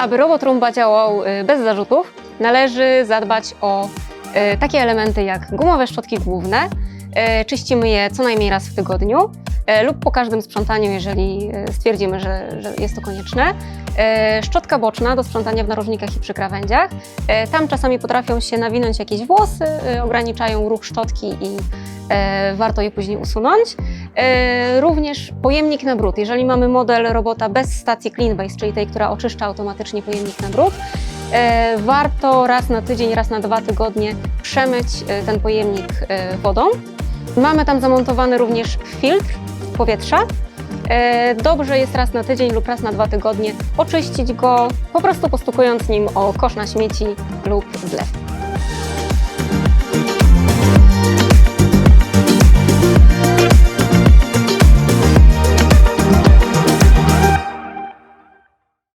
Aby robot Rumba działał y, bez zarzutów, należy zadbać o y, takie elementy jak gumowe szczotki główne. Y, Czyścimy je co najmniej raz w tygodniu lub po każdym sprzątaniu, jeżeli y, stwierdzimy, że, że jest to konieczne. Y, Szczotka boczna do sprzątania w narożnikach i przy krawędziach. Tam czasami potrafią się nawinąć jakieś włosy, ograniczają ruch szczotki i warto je później usunąć. E, Również pojemnik na brud. Jeżeli mamy model robota bez stacji Cleanbase, czyli tej, która oczyszcza automatycznie pojemnik na brud, e, warto raz na tydzień, raz na dwa tygodnie przemyć e, ten pojemnik e, wodą. Mamy tam zamontowany również filtr powietrza. E, Dobrze jest raz na tydzień lub raz na dwa tygodnie oczyścić go, po prostu postukując nim o kosz na śmieci lub zlew.